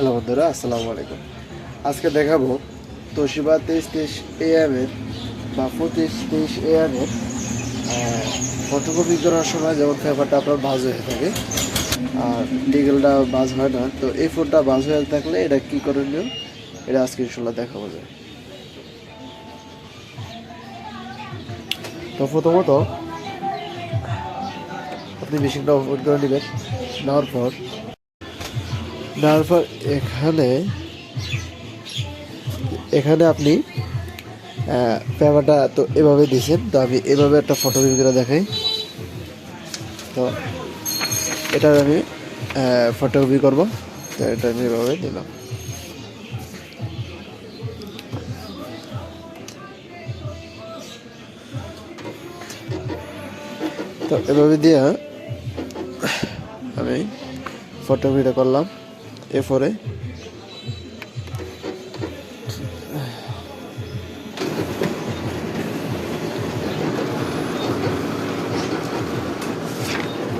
Hello বন্ধুরা, আসসালামু আলাইকুম। আজকে দেখাবো তোশিবা তেইশ তেইশ এএম এর বা পঁচিশ তেইশ এএম এর ফটোকপি করার সময় যেমন পেপারটা আপনার বাজ হয়ে থাকে, আর ডিগেলটা বাজ হয় না। তো এই ফোনটা বাজ হয়ে থাকলে এটা কি করণীয় এটা আজকে ইনশাল্লাহ দেখাবো যায় তো প্রথমত, আপনি মেশিনটা ওপেন করে নেবেন, নেওয়ার পর নেওয়ার পর এখানে এখানে আপনি পেপারটা তো এভাবে দিয়েছেন, তো আমি এভাবে একটা ফটো করে দেখাই। তো এটা আমি ফটোকপি করব, তো এটা আমি এভাবে দিলাম। তো এভাবে দিয়ে আমি ফটোকপিটা করলাম। এ ফোরে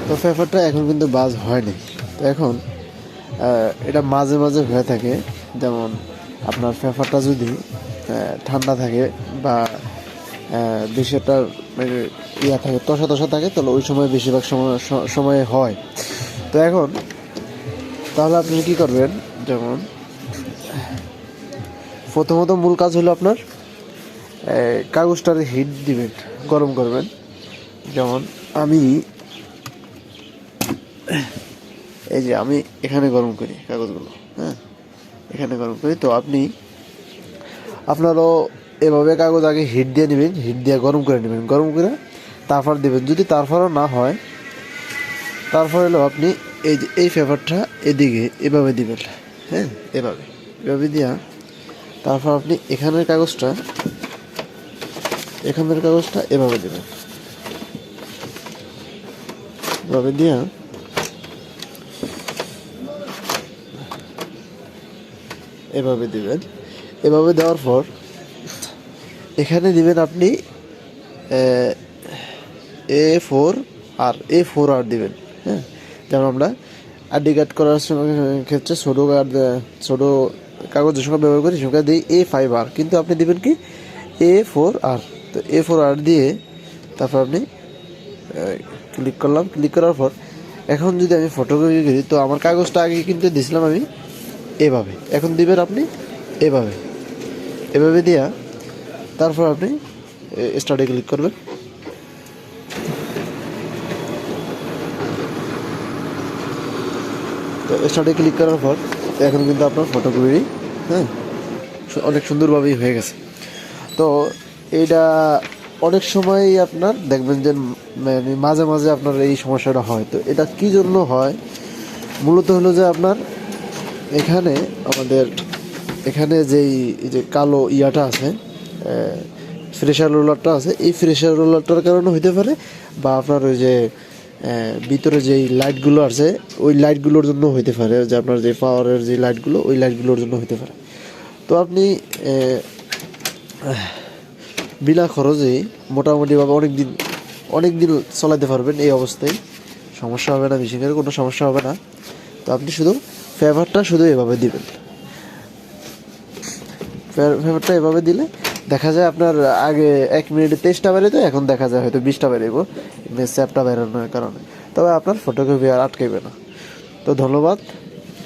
তো পেপারটা এখন কিন্তু বাজ হয়নি। তো এখন এটা মাঝে মাঝে হয়ে থাকে। যেমন আপনার পেপারটা যদি ঠান্ডা থাকে বা বিষয়টা মানে ইয়া থাকে, তসা তসা থাকে, তাহলে ওই সময় বেশিরভাগ সময় সময়ে হয়। তো এখন তাহলে আপনি কি করবেন? যেমন, প্রথমত মূল কাজ হলো আপনার কাগজটার হিট দিবেন, গরম করবেন। যেমন, আমি, এই যে আমি এখানে গরম করি কাগজগুলো হ্যাঁ? এখানে গরম করি, তো আপনি, আপনারও এভাবে কাগজ আগে হিট দিয়ে নেবেন হিট দিয়ে গরম করে নেবেন, গরম করে তারপর দেবেন। যদি তারপরও না হয়, তারপর হলো আপনি এই যে, এই পেপারটা এদিকে, এভাবে দিবেন হ্যাঁ? এভাবে এভাবে দিয়া তারপর আপনি এখানের কাগজটা এখানের কাগজটা এভাবে দেবেন। এভাবে দিয়া এভাবে দিবেন। এভাবে দেওয়ার পর এখানে দিবেন আপনি, এ ফোর আর, এ ফোর আর দিবেন হ্যাঁ? যেমন আমরা আইডি কার্ড করার ক্ষেত্রে ছোটো কার্ড ছোটো কাগজ যে সঙ্গে ব্যবহার করি সেখানে দিই এ ফাইভ আর কিন্তু আপনি দিবেন কি? এ ফোর আর তো এ ফোর আর দিয়ে তারপর আপনি ক্লিক করলাম। ক্লিক করার পর এখন যদি আমি ফটোগ্রাফি করি, তো আমার কাগজটা আগে কিন্তু দিয়েছিলাম আমি এভাবে। এখন দিবেন আপনি এভাবে। এভাবে দিয়া তারপর আপনি স্টার্টে ক্লিক করবেন। তো স্টার্টে ক্লিক করার পর এখন কিন্তু আপনার ফটোকপি হ্যাঁ? অনেক সুন্দরভাবেই হয়ে গেছে। তো এইটা অনেক সময় আপনার দেখবেন যে মানে মাঝে মাঝে আপনার এই সমস্যাটা হয়। তো এটা কি জন্য হয়? মূলত হলো যে আপনার এখানে আমাদের, এখানে যেই যে কালো ইয়াটা আছে ফ্রেশার রোলারটা আছে, এই ফ্রেশার রোলারটার কারণে হইতে পারে বা আপনার ওই যে ভিতরে যেই লাইটগুলো আছে, ওই লাইটগুলোর জন্য হইতে পারে। যে আপনার যে পাওয়ারের যে লাইটগুলো ওই লাইটগুলোর জন্য হইতে পারে। তো আপনি বিনা খরচে মোটামুটিভাবে অনেক দিন অনেক দিন চালাতে পারবেন এই অবস্থায়। সমস্যা হবে না, মেশিনের কোনো সমস্যা হবে না। তো আপনি শুধু ফেভারটা শুধু এভাবে দিবেন। ফেভারটা এভাবে দিলে দেখা যায় আপনার আগে এক মিনিটে তেইশটা বেরোতো এখন দেখা যায় হয়তো বিশটা বেরোব স্যাপটা বেরোনোর কারণে। তবে আপনার ফটোগ্রাফি আর আটকাইবে না। তো ধন্যবাদ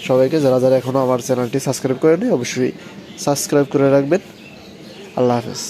সবাইকে, যারা যারা এখনও আমার চ্যানেলটি সাবস্ক্রাইব করেনি অবশ্যই সাবস্ক্রাইব করে রাখবেন। আল্লাহ হাফেজ।